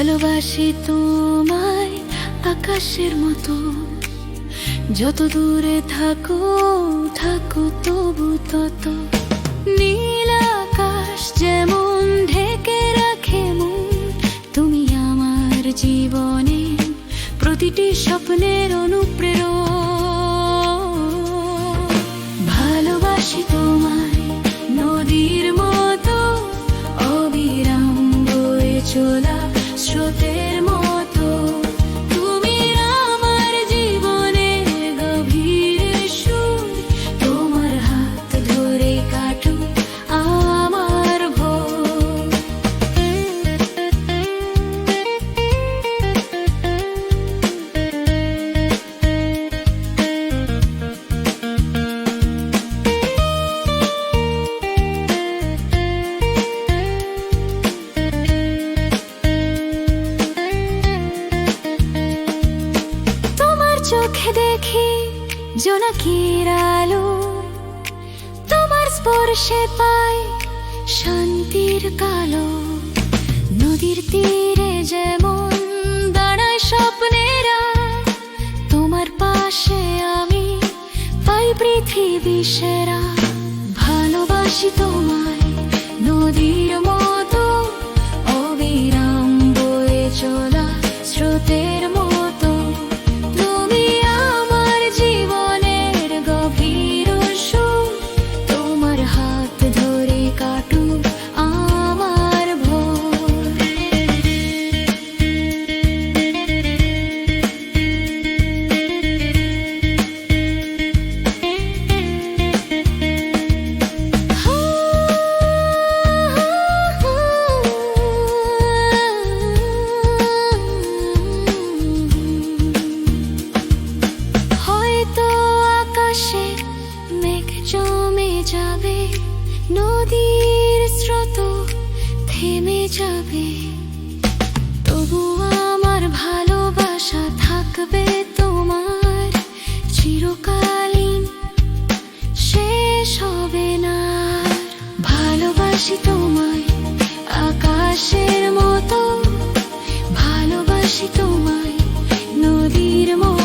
ভালোবাসি তোমায় আকাশের মতো। যত দূরে থাকো থাকো তবু তত। নীল আকাশ যেমন ঢেকে রাখে মন, তুমি আমার জীবনে প্রতিটি স্বপ্নের অনুপ্রেরণ। চোখে দেখি জোনাকির আলো। তোমার স্পর্শে পাই শান্তির কালো। নদীর তীরে যেমন দাঁড়ায় স্বপ্নেরা, তোমার পাশে আমি পাই পৃথিবী সেরা। ভালোবাসি তোমায় নদীর মতো যাবে, নদীর স্রোত থেমে যাবে। তবু আমার ভালোবাসা থাকবে তোমার, চিরকালীন শেষ হবে না। ভালোবাসি তোমায় আকাশের মতো, ভালোবাসি তোমায় নদীর মতো।